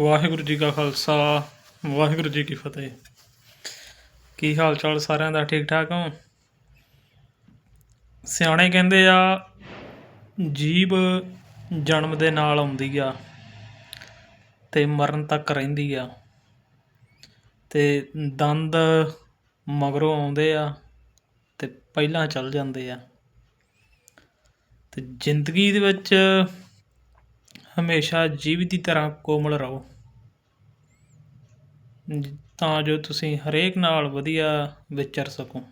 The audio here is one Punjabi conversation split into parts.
ਵਾਹਿਗੁਰੂ ਜੀ ਕਾ ਖਾਲਸਾ, ਵਾਹਿਗੁਰੂ ਜੀ ਕੀ ਫਤਿਹ। ਕੀ ਹਾਲ ਚਾਲ ਸਾਰਿਆਂ ਦਾ? ਠੀਕ ਠਾਕ ਹੋ? ਸਿਆਣੇ ਕਹਿੰਦੇ ਆ ਜੀਬ ਜਨਮ ਦੇ ਨਾਲ ਆਉਂਦੀ ਆ ਤੇ ਮਰਨ ਤੱਕ ਰਹਿੰਦੀ ਆ ਤੇ ਦੰਦ ਮਗਰੋਂ ਆਉਂਦੇ ਆ ਤੇ ਪਹਿਲਾਂ ਚੱਲ ਜਾਂਦੇ ਆ। ਤੇ ਜ਼ਿੰਦਗੀ ਦੇ ਵਿੱਚ ਹਮੇਸ਼ਾ ਜੀਵ ਦੀ ਤਰ੍ਹਾਂ ਕੋਮਲ ਰਹੋ। ਤਾਂ ਜੋ ਤੁਸੀਂ ਹਰੇਕ ਨਾਲ ਵਧੀਆ ਵਿਚਰ ਸਕੋ।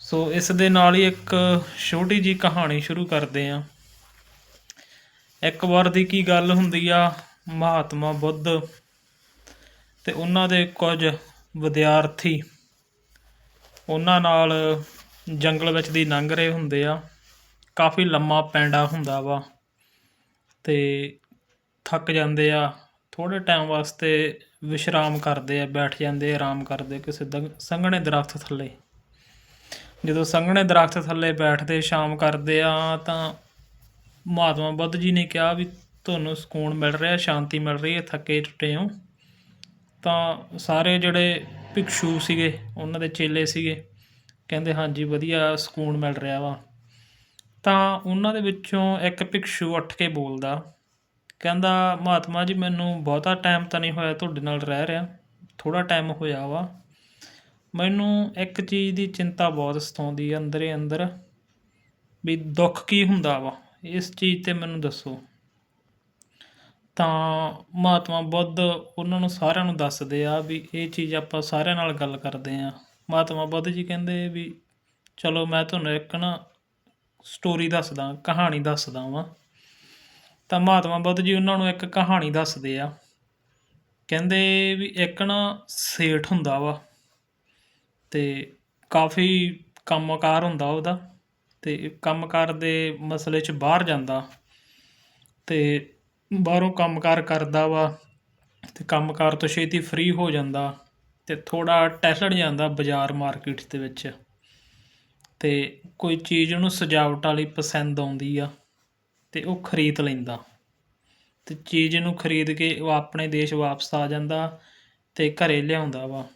ਸੋ ਇਸ ਦੇ ਨਾਲ ਹੀ ਇੱਕ ਛੋਟੀ ਜੀ ਕਹਾਣੀ ਸ਼ੁਰੂ ਕਰਦੇ ਹਾਂ। ਇੱਕ ਵਾਰ ਦੀ ਕੀ ਗੱਲ ਹੁੰਦੀ ਆ, ਮਹਾਤਮਾ ਬੁੱਧ ਤੇ ਉਹਨਾਂ ਦੇ ਕੁਝ ਵਿਦਿਆਰਥੀ ਉਹਨਾਂ ਨਾਲ ਜੰਗਲ ਵਿੱਚ ਦੀ ਲੰਘ ਰਹੇ ਹੁੰਦੇ ਆ। ਕਾਫੀ ਲੰਮਾ ਪੈਂਡਾ ਹੁੰਦਾ ਵਾ। ਤੇ ਥੱਕ ਜਾਂਦੇ ਆ, ਥੋੜ੍ਹੇ ਟਾਈਮ ਵਾਸਤੇ ਵਿਸ਼ਰਾਮ ਕਰਦੇ ਆ, ਬੈਠ ਜਾਂਦੇ ਆਰਾਮ ਕਰਦੇ ਕਿਸੇ ਦੰਗ- ਸੰਘਣੇ ਦਰੱਖਤ ਥੱਲੇ। ਜਦੋਂ ਸੰਘਣੇ ਦਰੱਖਤ ਥੱਲੇ ਬੈਠਦੇ, ਸ਼ਾਮ ਕਰਦੇ ਆ, ਤਾਂ ਮਹਾਤਮਾ ਬੁੱਧ ਜੀ ਨੇ ਕਿਹਾ ਵੀ ਤੁਹਾਨੂੰ ਸਕੂਨ ਮਿਲ ਰਿਹਾ, ਸ਼ਾਂਤੀ ਮਿਲ ਰਹੀ ਹੈ, ਥੱਕੇ ਟੁੱਟੇ ਹੋ। ਤਾਂ ਸਾਰੇ ਜਿਹੜੇ ਭਿਕਸ਼ੂ ਸੀਗੇ, ਉਹਨਾਂ ਦੇ ਚੇਲੇ ਸੀਗੇ, ਕਹਿੰਦੇ, ਹਾਂਜੀ, ਵਧੀਆ, ਸਕੂਨ ਮਿਲ ਰਿਹਾ ਵਾ। ਤਾਂ ਉਹਨਾਂ ਦੇ ਵਿੱਚੋਂ ਇੱਕ ਭਿਕਸ਼ੂ ਉੱਠ ਕੇ ਬੋਲਦਾ, ਕਹਿੰਦਾ, ਮਹਾਤਮਾ ਜੀ, ਮੈਨੂੰ ਬਹੁਤਾ ਟਾਈਮ ਤਾਂ ਨਹੀਂ ਹੋਇਆ ਤੁਹਾਡੇ ਨਾਲ ਰਹਿ ਰਿਹਾ। ਥੋੜ੍ਹਾ ਟਾਈਮ ਹੋਇਆ ਵਾ। ਮੈਨੂੰ ਇੱਕ ਚੀਜ਼ ਦੀ ਚਿੰਤਾ ਬਹੁਤ ਸਤਾਉਂਦੀ ਹੈ ਅੰਦਰੇ ਅੰਦਰ ਵੀ ਦੁੱਖ ਕੀ ਹੁੰਦਾ ਵਾ। ਇਸ ਚੀਜ਼ ਤੇ ਮੈਨੂੰ ਦੱਸੋ। ਤਾਂ ਮਹਾਤਮਾ ਬੁੱਧ ਉਹਨਾਂ ਨੂੰ ਸਾਰਿਆਂ ਨੂੰ ਦੱਸਦੇ ਆ ਵੀ ਇਹ ਚੀਜ਼ ਆਪਾਂ ਸਾਰਿਆਂ ਨਾਲ ਗੱਲ ਕਰਦੇ ਆ। ਮਹਾਤਮਾ ਬੁੱਧ ਜੀ ਕਹਿੰਦੇ ਵੀ, ਚਲੋ, ਮੈਂ ਤੁਹਾਨੂੰ ਇੱਕ ਨਾ ਸਟੋਰੀ ਦੱਸਦਾ, ਕਹਾਣੀ ਦੱਸਦਾ ਵਾਂ। ਤਾਂ ਮਹਾਤਮਾ ਬੁੱਧ ਜੀ ਉਹਨਾਂ ਨੂੰ ਇੱਕ ਕਹਾਣੀ ਦੱਸਦੇ ਆ। ਕਹਿੰਦੇ ਵੀ ਇੱਕ ਨਾ ਸੇਠ ਹੁੰਦਾ ਵਾ ਤੇ ਕਾਫੀ ਕੰਮਕਾਰ ਹੁੰਦਾ ਉਹਦਾ ਤੇ ਕੰਮਕਾਰ ਦੇ ਮਸਲੇ 'ਚ ਬਾਹਰ ਜਾਂਦਾ ਤੇ ਬਾਹਰੋਂ ਕੰਮਕਾਰ ਕਰਦਾ ਵਾ ਤੇ ਕੰਮਕਾਰ ਤੋਂ ਛੇਤੀ ਫ੍ਰੀ ਹੋ ਜਾਂਦਾ ਤੇ ਥੋੜਾ ਟਹਿਲਣ ਜਾਂਦਾ ਬਾਜ਼ਾਰ ਮਾਰਕੀਟ ਦੇ ਵਿੱਚ। ਅਤੇ ਕੋਈ ਚੀਜ਼ ਉਹਨੂੰ ਸਜਾਵਟ ਵਾਲੀ ਪਸੰਦ ਆਉਂਦੀ ਆ ਅਤੇ ਉਹ ਖਰੀਦ ਲੈਂਦਾ। ਅਤੇ ਚੀਜ਼ ਨੂੰ ਖਰੀਦ ਕੇ ਉਹ ਆਪਣੇ ਦੇਸ਼ ਵਾਪਸ ਆ ਜਾਂਦਾ ਅਤੇ ਘਰ ਲਿਆਉਂਦਾ ਵਾ,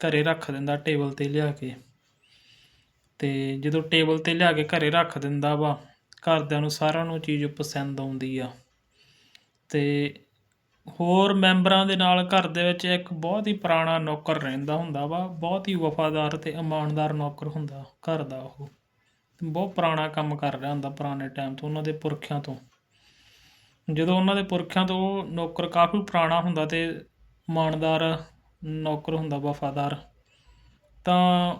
ਘਰ ਰੱਖ ਦਿੰਦਾ ਟੇਬਲ ਤੇ ਲਿਆ ਕੇ। ਅਤੇ ਜਦੋਂ ਟੇਬਲ ਤੇ ਲਿਆ ਕੇ ਘਰ ਰੱਖ ਦਿੰਦਾ ਵਾ, ਘਰਦਿਆਂ ਨੂੰ ਸਾਰਿਆਂ ਨੂੰ ਚੀਜ਼ ਪਸੰਦ ਆਉਂਦੀ ਆ। ਅਤੇ ਹੋਰ ਮੈਂਬਰਾਂ ਦੇ ਨਾਲ ਘਰ ਦੇ ਵਿੱਚ ਇੱਕ ਬਹੁਤ ਹੀ ਪੁਰਾਣਾ ਨੌਕਰ ਰਹਿੰਦਾ ਹੁੰਦਾ ਵਾ, ਬਹੁਤ ਹੀ ਵਫਾਦਾਰ ਅਤੇ ਇਮਾਨਦਾਰ ਨੌਕਰ ਹੁੰਦਾ ਘਰ ਦਾ ਉਹ। ਬਹੁਤ ਪੁਰਾਣਾ ਕੰਮ ਕਰ ਰਿਹਾ ਹੁੰਦਾ ਪੁਰਾਣੇ ਟਾਈਮ ਤੋਂ, ਉਹਨਾਂ ਦੇ ਪੁਰਖਿਆਂ ਤੋਂ। ਜਦੋਂ ਉਹਨਾਂ ਦੇ ਪੁਰਖਿਆਂ ਤੋਂ ਉਹ ਨੌਕਰ ਕਾਫੀ ਪੁਰਾਣਾ ਹੁੰਦਾ ਅਤੇ ਇਮਾਨਦਾਰ ਨੌਕਰ ਹੁੰਦਾ, ਵਫਾਦਾਰ, ਤਾਂ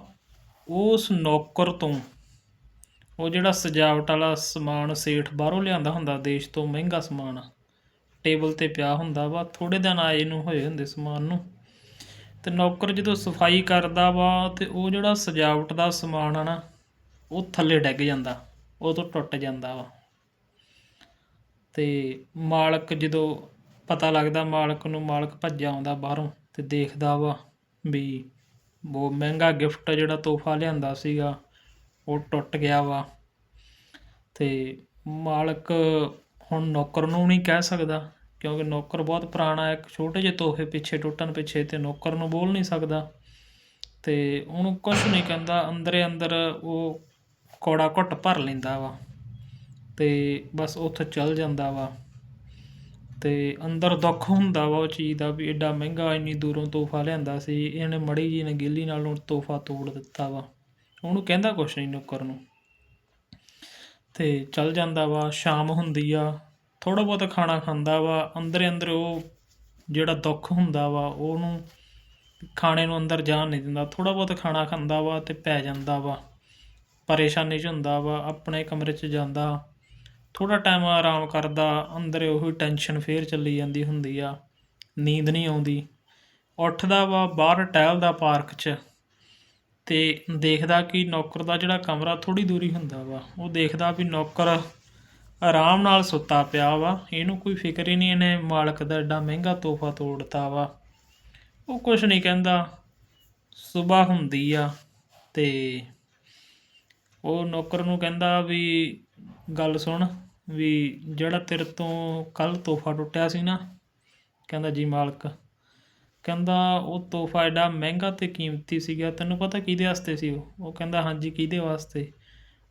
ਉਸ ਨੌਕਰ ਤੋਂ ਉਹ ਜਿਹੜਾ ਸਜਾਵਟ ਵਾਲਾ ਸਮਾਨ, ਸੇਠ ਬਾਹਰੋਂ ਲਿਆਂਦਾ ਹੁੰਦਾ, ਦੇਸ਼ ਤੋਂ ਮਹਿੰਗਾ ਸਮਾਨ ਟੇਬਲ ਤੇ ਪਿਆ ਹੁੰਦਾ ਵਾ ਥੋੜੇ ਦਿਨ ਆਏ ਨੂੰ ਹੋਏ ਹੁੰਦੇ ਸਮਾਨ ਨੂੰ। ਤੇ ਨੌਕਰ ਜਦੋਂ ਸਫ਼ਾਈ ਕਰਦਾ ਵਾ ਤੇ ਉਹ ਜਿਹੜਾ ਸਜਾਵਟ ਦਾ ਸਮਾਨ ਆ ਨਾ, ਉਹ ਥੱਲੇ ਡਿੱਗ ਜਾਂਦਾ, ਉਹ ਤੋਂ ਟੁੱਟ ਜਾਂਦਾ ਵਾ। ਤੇ ਮਾਲਕ ਜਦੋਂ ਪਤਾ ਲੱਗਦਾ, ਮਾਲਕ ਨੂੰ ਮਾਲਕ ਭੱਜਿਆ ਆਉਂਦਾ ਬਾਹਰੋਂ ਤੇ ਦੇਖਦਾ ਵਾ ਵੀ ਬਹੁਤ ਮਹਿੰਗਾ ਗਿਫਟ ਜਿਹੜਾ ਤੋਹਫਾ ਲਿਆਂਦਾ ਸੀਗਾ, ਉਹ ਟੁੱਟ ਗਿਆ ਵਾ। ਤੇ ਮਾਲਕ ਹੁਣ ਨੌਕਰ ਨੂੰ ਨਹੀਂ ਕਹਿ ਸਕਦਾ, ਕਿਉਂਕਿ ਨੌਕਰ ਬਹੁਤ ਪੁਰਾਣਾ ਹੈ, ਇੱਕ ਛੋਟੇ ਜਿਹੇ ਤੋਹਫੇ ਪਿੱਛੇ ਟੁੱਟਣ ਪਿੱਛੇ ਤੇ ਨੌਕਰ ਨੂੰ ਬੋਲ ਨਹੀਂ ਸਕਦਾ। ਤੇ ਉਹਨੂੰ ਕੁਝ ਨਹੀਂ ਕਹਿੰਦਾ, ਅੰਦਰੇ ਅੰਦਰ ਉਹ ਕੌੜਾ ਘੁੱਟ ਭਰ ਲੈਂਦਾ ਵਾ ਤੇ ਬਸ ਉੱਥੇ ਚੱਲ ਜਾਂਦਾ ਵਾ। ਤੇ ਅੰਦਰ ਦੁੱਖ ਹੁੰਦਾ ਵਾ ਉਹ ਚੀਜ਼ ਦਾ ਵੀ ਐਡਾ ਮਹਿੰਗਾ ਇੰਨੀ ਦੂਰੋਂ ਤੋਹਫਾ ਲਿਆਂਦਾ ਸੀ, ਇਹਨੇ ਮੜੀ ਜੀ ਨੇ ਗਿੱਲੀ ਨਾਲ ਉਹ ਤੋਹਫਾ ਤੋੜ ਦਿੱਤਾ ਵਾ। ਉਹਨੂੰ ਕਹਿੰਦਾ ਕੁਛ ਨਹੀਂ ਨੌਕਰ ਨੂੰ। ਅਤੇ ਚੱਲ ਜਾਂਦਾ ਵਾ, ਸ਼ਾਮ ਹੁੰਦੀ ਆ, ਥੋੜ੍ਹਾ ਬਹੁਤ ਖਾਣਾ ਖਾਂਦਾ ਵਾ, ਅੰਦਰੇ ਅੰਦਰ ਉਹ ਜਿਹੜਾ ਦੁੱਖ ਹੁੰਦਾ ਵਾ, ਉਹਨੂੰ ਖਾਣੇ ਨੂੰ ਅੰਦਰ ਜਾਣ ਨਹੀਂ ਦਿੰਦਾ, ਥੋੜ੍ਹਾ ਬਹੁਤ ਖਾਣਾ ਖਾਂਦਾ ਵਾ ਅਤੇ ਪੈ ਜਾਂਦਾ ਵਾ, ਪਰੇਸ਼ਾਨੀ 'ਚ ਹੁੰਦਾ ਵਾ, ਆਪਣੇ ਕਮਰੇ 'ਚ ਜਾਂਦਾ, ਥੋੜ੍ਹਾ ਟਾਈਮ ਆਰਾਮ ਕਰਦਾ, ਅੰਦਰ ਉਹੀ ਟੈਨਸ਼ਨ ਫਿਰ ਚੱਲੀ ਜਾਂਦੀ ਹੁੰਦੀ ਆ, ਨੀਂਦ ਨਹੀਂ ਆਉਂਦੀ, ਉੱਠਦਾ ਵਾ ਬਾਹਰ ਟਹਿਲਦਾ ਪਾਰਕ 'ਚ ਅਤੇ ਦੇਖਦਾ ਕਿ ਨੌਕਰ ਦਾ ਜਿਹੜਾ ਕਮਰਾ ਥੋੜ੍ਹੀ ਦੂਰੀ ਹੁੰਦਾ ਵਾ, ਉਹ ਦੇਖਦਾ ਵੀ ਨੌਕਰ ਆਰਾਮ ਨਾਲ ਸੁੱਤਾ ਪਿਆ ਵਾ, ਇਹਨੂੰ ਕੋਈ ਫਿਕਰ ਹੀ ਨਹੀਂ ਇਹਨੇ ਮਾਲਕ ਦਾ ਐਡਾ ਮਹਿੰਗਾ ਤੋਹਫਾ ਤੋੜਤਾ ਵਾ। ਉਹ ਕੁਛ ਨਹੀਂ ਕਹਿੰਦਾ, ਸੁਬਾਹ ਹੁੰਦੀ ਆ ਅਤੇ ਉਹ ਨੌਕਰ ਨੂੰ ਕਹਿੰਦਾ ਵੀ ਗੱਲ ਸੁਣ ਵੀ ਜਿਹੜਾ ਤੇਰੇ ਤੋਂ ਕੱਲ੍ਹ ਤੋਹਫਾ ਟੁੱਟਿਆ ਸੀ ਨਾ, ਕਹਿੰਦਾ ਜੀ ਮਾਲਕ ਕਹਿੰਦਾ ਉਹ ਤੋਹਫਾ ਐਡਾ ਮਹਿੰਗਾ ਅਤੇ ਕੀਮਤੀ ਸੀਗਾ, ਤੈਨੂੰ ਪਤਾ ਕਿਹਦੇ ਵਾਸਤੇ ਸੀ ਉਹ? ਉਹ ਕਹਿੰਦਾ, ਹਾਂਜੀ, ਕਿਹਦੇ ਵਾਸਤੇ?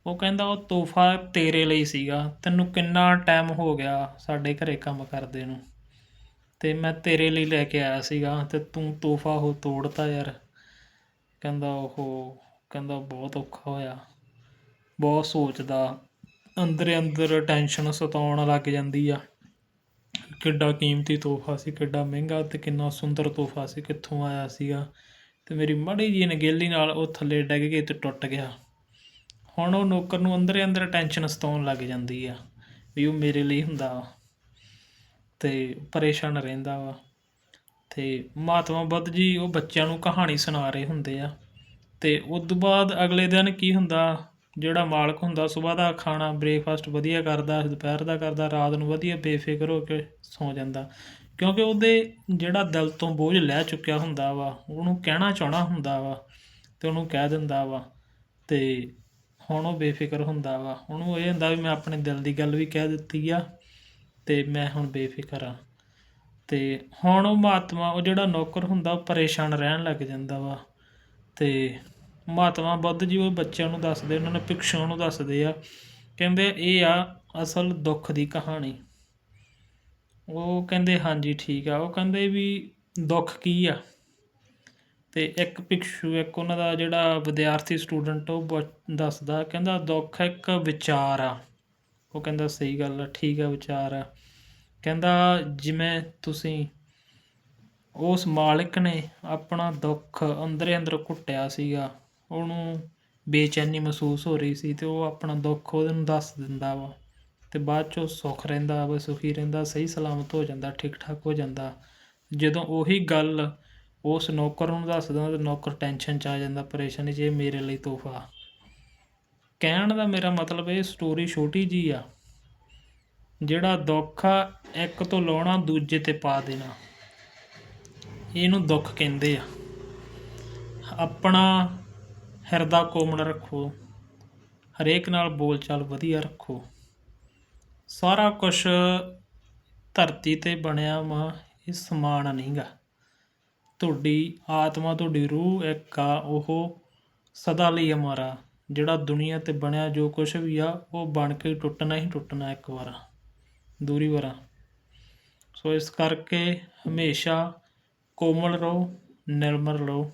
ਉਹ ਕਹਿੰਦਾ, ਉਹ ਤੋਹਫਾ ਤੇਰੇ ਲਈ ਸੀਗਾ। ਤੈਨੂੰ ਕਿੰਨਾ ਟਾਈਮ ਹੋ ਗਿਆ ਸਾਡੇ ਘਰੇ ਕੰਮ ਕਰਦੇ ਨੂੰ? ਅਤੇ ਮੈਂ ਤੇਰੇ ਲਈ ਲੈ ਕੇ ਆਇਆ ਸੀਗਾ ਅਤੇ ਤੂੰ ਤੋਹਫਾ ਉਹ ਤੋੜਤਾ ਯਾਰ। ਕਹਿੰਦਾ ਉਹ ਕਹਿੰਦਾ, ਬਹੁਤ ਔਖਾ ਹੋਇਆ। ਬਹੁਤ ਸੋਚਦਾ। ਅੰਦਰੇ ਅੰਦਰ ਟੈਨਸ਼ਨ ਸਤਾਉਣ ਲੱਗ ਜਾਂਦੀ ਆ। ਕਿੱਡਾ ਕੀਮਤੀ ਤੋਹਫਾ ਸੀ, ਕਿੱਡਾ ਮਹਿੰਗਾ ਅਤੇ ਕਿੰਨਾ ਸੁੰਦਰ ਤੋਹਫਾ ਸੀ, ਕਿੱਥੋਂ ਆਇਆ ਸੀਗਾ। ਅਤੇ ਮੇਰੀ ਮਾੜੀ ਜਿਹੀ ਅਣਗਹਿਲੀ ਨਾਲ ਉਹ ਥੱਲੇ ਡਿੱਗ ਕੇ ਅਤੇ ਟੁੱਟ ਗਿਆ। ਹੁਣ ਉਹ ਨੌਕਰ ਨੂੰ ਅੰਦਰੇ ਅੰਦਰ ਟੈਨਸ਼ਨ ਸਤਾਉਣ ਲੱਗ ਜਾਂਦੀ ਆ ਵੀ ਉਹ ਮੇਰੇ ਲਈ ਹੁੰਦਾ ਵਾ ਅਤੇ ਪਰੇਸ਼ਾਨ ਰਹਿੰਦਾ ਵਾ। ਅਤੇ ਮਹਾਤਮਾ ਬੁੱਧ ਜੀ ਉਹ ਬੱਚਿਆਂ ਨੂੰ ਕਹਾਣੀ ਸੁਣਾ ਰਹੇ ਹੁੰਦੇ ਆ। ਅਤੇ ਉਹ ਤੋਂ ਬਾਅਦ ਅਗਲੇ ਦਿਨ ਕੀ ਹੁੰਦਾ ਜਿਹੜਾ ਮਾਲਕ ਹੁੰਦਾ, ਸੁਬਾਹ ਦਾ ਖਾਣਾ ਬ੍ਰੇਕਫਾਸਟ ਵਧੀਆ ਕਰਦਾ, ਦੁਪਹਿਰ ਦਾ ਕਰਦਾ, ਰਾਤ ਨੂੰ ਵਧੀਆ ਬੇਫਿਕਰ ਹੋ ਕੇ ਸੌਂ ਜਾਂਦਾ। ਕਿਉਂਕਿ ਉਹਦੇ ਜਿਹੜਾ ਦਿਲ ਤੋਂ ਬੋਝ ਲੈ ਚੁੱਕਿਆ ਹੁੰਦਾ ਵਾ, ਉਹਨੂੰ ਕਹਿਣਾ ਚਾਹਣਾ ਹੁੰਦਾ ਵਾ ਅਤੇ ਉਹਨੂੰ ਕਹਿ ਦਿੰਦਾ ਵਾ ਅਤੇ ਹੁਣ ਉਹ ਬੇਫਿਕਰ ਹੁੰਦਾ ਵਾ। ਉਹਨੂੰ ਇਹ ਹੁੰਦਾ ਵੀ ਮੈਂ ਆਪਣੇ ਦਿਲ ਦੀ ਗੱਲ ਵੀ ਕਹਿ ਦਿੱਤੀ ਆ ਅਤੇ ਮੈਂ ਹੁਣ ਬੇਫਿਕਰ ਹਾਂ ਅਤੇ ਹੁਣ ਉਹ ਮਹਾਤਮਾ, ਉਹ ਜਿਹੜਾ ਨੌਕਰ ਹੁੰਦਾ, ਉਹ ਪਰੇਸ਼ਾਨ ਰਹਿਣ ਲੱਗ ਜਾਂਦਾ ਵਾ ਅਤੇ ਮਹਾਤਮਾ ਬੁੱਧ ਜੀ ਉਹ ਬੱਚਿਆਂ ਨੂੰ ਦੱਸਦੇ, ਉਹਨਾਂ ਨੇ ਭਿਕਸ਼ੂਆਂ ਨੂੰ ਦੱਸਦੇ ਆ। ਕਹਿੰਦੇ ਇਹ ਆ ਅਸਲ ਦੁੱਖ ਦੀ ਕਹਾਣੀ। ਉਹ ਕਹਿੰਦੇ, ਹਾਂਜੀ, ਠੀਕ ਆ। ਉਹ ਕਹਿੰਦੇ ਵੀ ਦੁੱਖ ਕੀ ਆ? ਤੇ ਇੱਕ ਭਿਕਸ਼ੂ, ਇੱਕ ਉਹਨਾਂ ਦਾ ਜਿਹੜਾ ਵਿਦਿਆਰਥੀ ਸਟੂਡੈਂਟ, ਉਹ ਬ- ਦੱਸਦਾ, ਕਹਿੰਦਾ, ਦੁੱਖ ਇੱਕ ਵਿਚਾਰ ਆ। ਉਹ ਕਹਿੰਦਾ, ਸਹੀ ਗੱਲ ਆ, ਠੀਕ ਆ, ਵਿਚਾਰ ਆ। ਕਹਿੰਦਾ, ਜਿਵੇਂ ਤੁਸੀਂ ਉਸ ਮਾਲਕ ਨੇ ਆਪਣਾ ਦੁੱਖ ਅੰਦਰੇ ਅੰਦਰ ਘੁੱਟਿਆ ਸੀਗਾ ਉਹਨੂੰ ਬੇਚੈਨੀ ਮਹਿਸੂਸ ਹੋ ਰਹੀ ਸੀ ਅਤੇ ਉਹ ਆਪਣਾ ਦੁੱਖ ਉਹਦੇ ਨੂੰ ਦੱਸ ਦਿੰਦਾ ਵਾ। ਅਤੇ ਬਾਅਦ ਚ ਉਹ ਸੁੱਖ ਰਹਿੰਦਾ ਵਾ, ਸੁਖੀ ਰਹਿੰਦਾ, ਸਹੀ ਸਲਾਮਤ ਹੋ ਜਾਂਦਾ ਠੀਕ ਠਾਕ ਹੋ ਜਾਂਦਾ। ਜਦੋਂ ਉਹੀ ਗੱਲ ਉਸ ਨੌਕਰ ਨੂੰ ਦੱਸਦਾ, ਤਾਂ ਨੌਕਰ ਟੈਨਸ਼ਨ ਚ ਆ ਜਾਂਦਾ, ਪਰੇਸ਼ਾਨੀ 'ਚ, ਇਹ ਮੇਰੇ ਲਈ ਤੋਹਫਾ। ਕਹਿਣ ਦਾ ਮੇਰਾ ਮਤਲਬ ਇਹ ਸਟੋਰੀ ਛੋਟੀ ਜੀ ਆ, ਜਿਹੜਾ ਦੁੱਖ ਆ ਇੱਕ ਤੋਂ ਲਾਉਣਾ, ਦੂਜੇ ਤੇ ਪਾ ਦੇਣਾ। ਇਹਨੂੰ ਦੁੱਖ ਕਹਿੰਦੇ ਆ। ਆਪਣਾ ਹਿਰਦਾ ਕੋਮਲ ਰੱਖੋ। ਹਰੇਕ ਨਾਲ ਬੋਲਚਾਲ ਵਧੀਆ ਰੱਖੋ। ਸਾਰਾ ਕੁਝ ਧਰਤੀ ਤੇ ਬਣਿਆ ਵਾ, ਇਹ ਸਮਾਨ ਨਹੀਂਗਾ। ਤੁਹਾਡੀ ਆਤਮਾ, ਤੁਹਾਡੀ ਰੂਹ ਇੱਕ ਆ, ਉਹ ਸਦਾ ਲਈ ਅਮਰਾ। ਜਿਹੜਾ ਦੁਨੀਆ ਤੇ ਬਣਿਆ ਜੋ ਕੁਝ ਵੀ ਆ, ਉਹ ਬਣ ਕੇ ਟੁੱਟਣਾ ਹੀ ਟੁੱਟਣਾ ਇੱਕ ਵਾਰ, ਦੂਰੀ ਵਾਰਾ। ਸੋ ਇਸ ਕਰਕੇ ਹਮੇਸ਼ਾ ਕੋਮਲ ਰਹੋ, ਨਿਰਮਲ ਰਹੋ।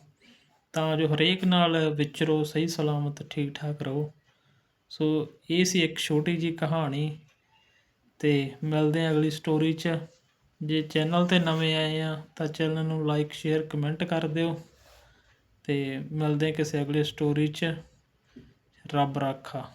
ਤਾਂ ਜੋ ਹਰੇਕ ਨਾਲ ਵਿਚਰੋ ਸਹੀ ਸਲਾਮਤ ਠੀਕ ਠਾਕ ਰਹੋ। ਸੋ ਇਹ ਸੀ ਇੱਕ ਛੋਟੀ ਜੀ ਕਹਾਣੀ ਤੇ ਮਿਲਦੇ ਹਾਂ ਅਗਲੀ ਸਟੋਰੀ 'ਚ। ਜੇ ਚੈਨਲ ਤੇ ਨਵੇਂ ਆਏ ਆ ਤਾਂ ਚੈਨਲ ਨੂੰ ਲਾਈਕ ਸ਼ੇਅਰ ਕਮੈਂਟ ਕਰ ਦਿਓ ਤੇ ਮਿਲਦੇ ਹਾਂ ਕਿਸੇ ਅਗਲੀ ਸਟੋਰੀ 'ਚ। ਰੱਬ ਰਾਖਾ।